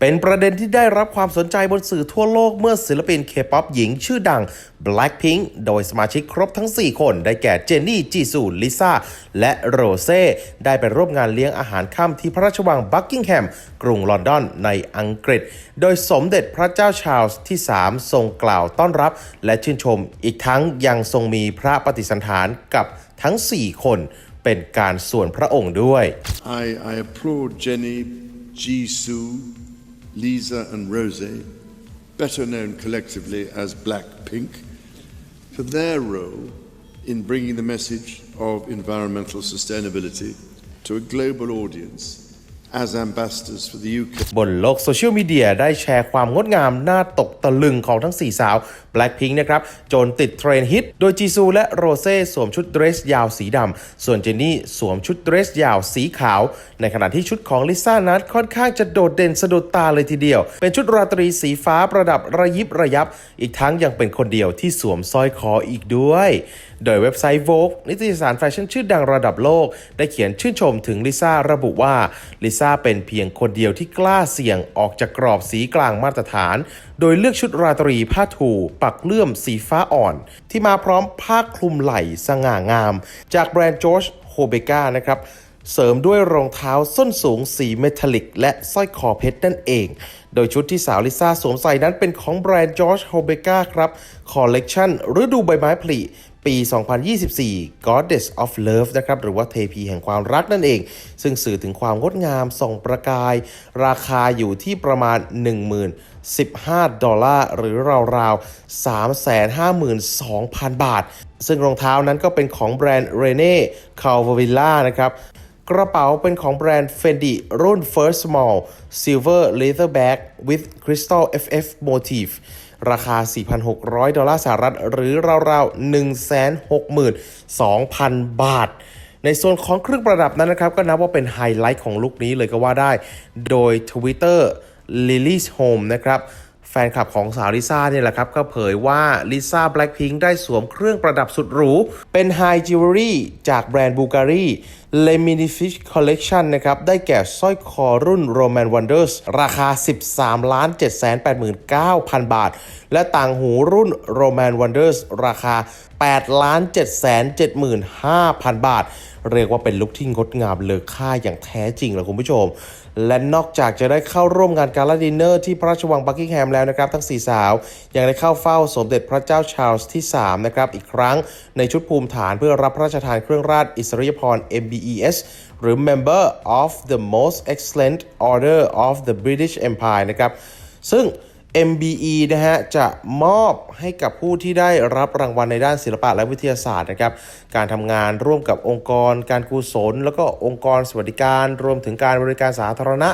เป็นประเด็นที่ได้รับความสนใจบนสื่อทั่วโลกเมื่อศิลปินเคป๊อปหญิงชื่อดัง Blackpink โดยสมาชิกครบทั้ง 4 คน ได้แก่เจนนี่ จีซู ลิซ่า และโรเซ่ ได้ไปร่วมงานเลี้ยงอาหารค่ำที่พระราชวังบักกิงแฮม กรุงลอนดอนในอังกฤษ โดยสมเด็จพระเจ้าชาร์ลส์ที่ 3 ทรงกล่าวต้อนรับ และชื่นชม อีกทั้งยังทรงมีพระปฏิสันฐานกับทั้ง 4 คนเป็นการส่วนพระองค์ด้วย I, I applaud Jenny, Jisoo, Lisa, and Rose, better known collectively as Blackpink, for their role in bringing the message of environmental sustainability to a global audience บนโลกโซเชียลมีเดียได้แชร์ความงดงามน่าตกตะลึงของทั้ง 4 สาว Blackpink นะครับ จนติดเทรนฮิต โดยจีซูและโรเซ่สวมชุดเดรสยาวสีดำ ส่วนเจนนี่สวมชุดเดรสยาวสีขาว ในขณะที่ชุดของลิซ่านั้นค่อนข้างจะโดดเด่นสะดุดตาเลยทีเดียว เป็นชุดราตรีสีฟ้าประดับระยิบระยับ อีกทั้งยังเป็นคนเดียวที่สวมสร้อยคออีกด้วย โดยเว็บไซต์ Vogue นิตยสารแฟชั่นชื่อดังระดับโลก ได้เขียนชื่นชมถึงลิซ่าระบุว่าลิซ่าเป็นเพียงคนเดียวที่กล้าเสี่ยงออกจากกรอบสีกลางมาตรฐาน โดยเลือกชุดราตรีผ้าถูปักเลื่อมสีฟ้าอ่อน ที่มาพร้อมผ้าคลุมไหล่สง่างาม จากแบรนด์จอร์จโฮเบกานะครับเสริมด้วยรองเท้าส้นสูงสีเมทัลลิก และสร้อยคอเพชรนั่นเอง โดยชุดที่สาวลิซ่าสวมใส่นั้นเป็นของแบรนด์จอร์จโฮเบกาครับ คอลเลกชันฤดูใบไม้ผลิ ปี 2024 Goddess of Love นะครับหรือว่าเทพีแห่งความรักนั่นเอง ซึ่งสื่อถึงความงดงามส่องประกาย ราคาอยู่ที่ประมาณ 10,015 ดอลลาร์ หรือราวๆ 352,000 บาท ซึ่งรองเท้านั้นก็เป็นของแบรนด์ Rene Calvavilla นะครับกระเป๋าเป็นของแบรนด์ Fendi รุ่น First Small Silver Leather Bag with Crystal FF Motif ราคา 4,600 ดอลลาร์สหรัฐ หรือราวๆ 162,000 บาท ในส่วนของเครื่องประดับนั้นนะครับ ก็นับว่าเป็นไฮไลท์ของลุคนี้เลยก็ว่าได้ โดย Twitter Lily's Home นะครับแฟนคลับของสาวลิซ่าเนี่ยแหละครับ ก็เผยว่าลิซ่าแบล็ k พิงได้สวมเครื่องประดับสุดหรู เป็นไฮจิวเวลรี่จากแบรนด์บูการี l e m i n i f i s h Collection นะครับ ได้แก่สร้อยคอรุ่น Roman Wonders ราคา 13 789,000 บาท และต่างหูรุ่น Roman Wonders ราคา8 775,000 บาท เรียกว่าเป็นลุคที่งดงามเลอค่าอย่างแท้จริงเลยคุณผู้ชม และนอกจากจะได้เข้าร่วมงานการลาดินเนอร์ที่พระราชวังบักกิงแฮมแล้วนะครับ ทั้ง4สาว ยังได้เข้าเฝ้าสมเด็จพระเจ้าชาร์ลส์ที่ 3 นะครับ อีกครั้งในชุดภูมิฐานเพื่อรับพระราชทานเครื่องราชอิสริยาภรณ์ MBES หรือ Member of the Most Excellent Order of the British Empire นะครับ ซึ่ง MBE นะฮะจะมอบให้กับผู้ที่ได้รับรางวัลในด้านศิลปะและวิทยาศาสตร์นะครับ การทำงานร่วมกับองค์กร การกุศล แล้วก็องค์กรสวัสดิการ รวมถึงการบริการสาธารณะ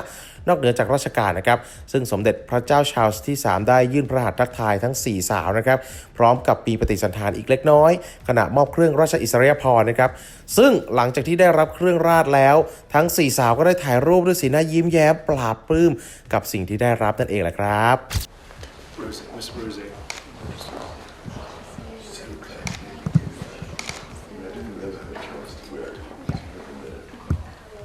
นอกเหนือจากราชการนะครับ ซึ่งสมเด็จพระเจ้าชาร์ลส์ที่ 3 ได้ยื่นพระหัตถ์ทักทายทั้ง 4 สาวนะครับ พร้อมกับปีปฏิสันถานอีกเล็กน้อย ขณะมอบเครื่องราชอิสริยาภรณ์นะครับ ซึ่งหลังจากที่ได้รับเครื่องราชแล้ว ทั้ง 4 สาวก็ได้ถ่ายรูปด้วยสีหน้ายิ้มแย้มปราบปลื้มกับสิ่งที่ได้รับนั่นเองแหละครับ Rose, Miss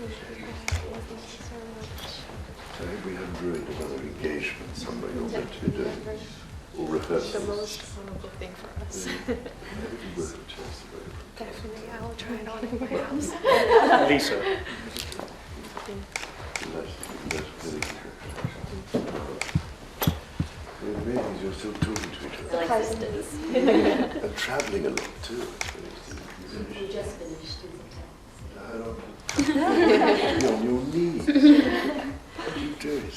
I hope we haven't ruined another engagement somewhere you're meant to be doing. Or rehearsals. the most vulnerable thing for us. Maybe we work a chance to. Definitely, I will try it on in my house. Lisa. That's, that's really The amazing is you're still talking to each other. Cousins. And travelling a lot too. We just finished in September. You're on your knees. How do you do it?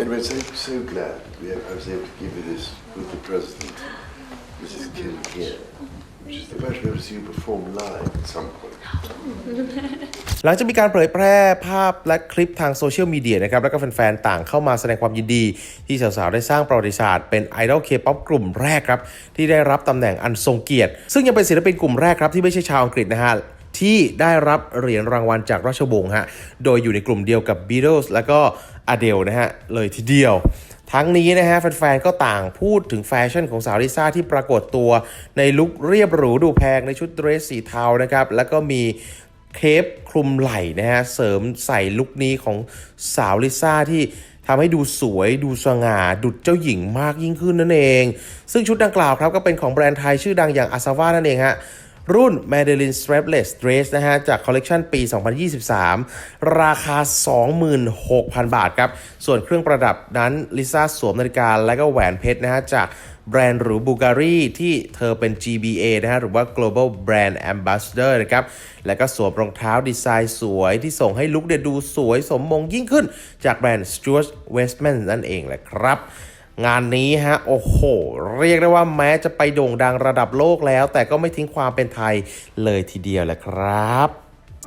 Anyway, so, so glad we, have, I was able to give you this with the president. Mrs. Kim here, which is the first we ever see you perform live at some point. หลังจากมีการเผยแพร่ภาพและคลิปทางโซเชียลมีเดียนะครับ แล้วก็แฟน ๆ ต่างเข้ามาแสดงความยินดี ที่สาว ๆ ได้สร้างประวัติศาสตร์เป็นไอดอลเคป๊อปกลุ่มแรกครับ ที่ได้รับตำแหน่งอันทรงเกียรติ ซึ่งยังเป็นศิลปินกลุ่มแรกครับ ที่ไม่ใช่ชาวอังกฤษนะฮะ ที่ได้รับเหรียญรางวัลจากราชวงศ์ฮะ โดยอยู่ในกลุ่มเดียวกับ Beatles แล้วก็ Adele นะฮะ เลยทีเดียว ทั้งนี้นะฮะ แฟนๆ ก็ต่างพูดถึงแฟชั่นของสาวลิซ่าที่ปรากฏตัวในลุคเรียบหรูดูแพงในชุดเดรสสีเทานะครับ แล้วก็มีเคปคลุมไหล่นะฮะ เสริมใส่ลุคนี้ของสาวลิซ่าที่ทำให้ดูสวยดูสง่า ดุจเจ้าหญิงมากยิ่งขึ้นนั่นเอง ซึ่งชุดดังกล่าวครับก็เป็นของแบรนด์ไทยชื่อดังอย่างอาซา v านั่นเองฮะ รุ่น Madeline Strapless Dress นะฮะ จากคอลเลกชันปี 2023 ราคา 26,000 บาทครับ ส่วนเครื่องประดับนั้นลิซ่าสวมนาฬิกาและก็แหวนเพชรนะฮะ จากแบรนด์หรูบูการีที่เธอเป็น GBA นะฮะ หรือว่า Global Brand Ambassador นะครับ และก็สวมรองเท้าดีไซน์สวยที่ส่งให้ลุคเดดูสวยสมมงยิ่งขึ้น จากแบรนด์ Stuart Westman นั่นเองแหละครับ งานนี้ฮะโอ้โห เรียกได้ว่าแม้จะไปโด่งดังระดับโลกแล้ว แต่ก็ไม่ทิ้งความเป็นไทยเลยทีเดียวแหละครับ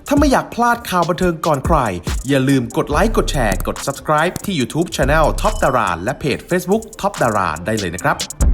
ถ้าไม่อยากพลาดข่าวบันเทิงก่อนใคร อย่าลืมกดไลค์กดแชร์กด subscribe ที่ YouTube Channel Top Dara และเพจ Facebook Top Dara ได้เลยนะครับ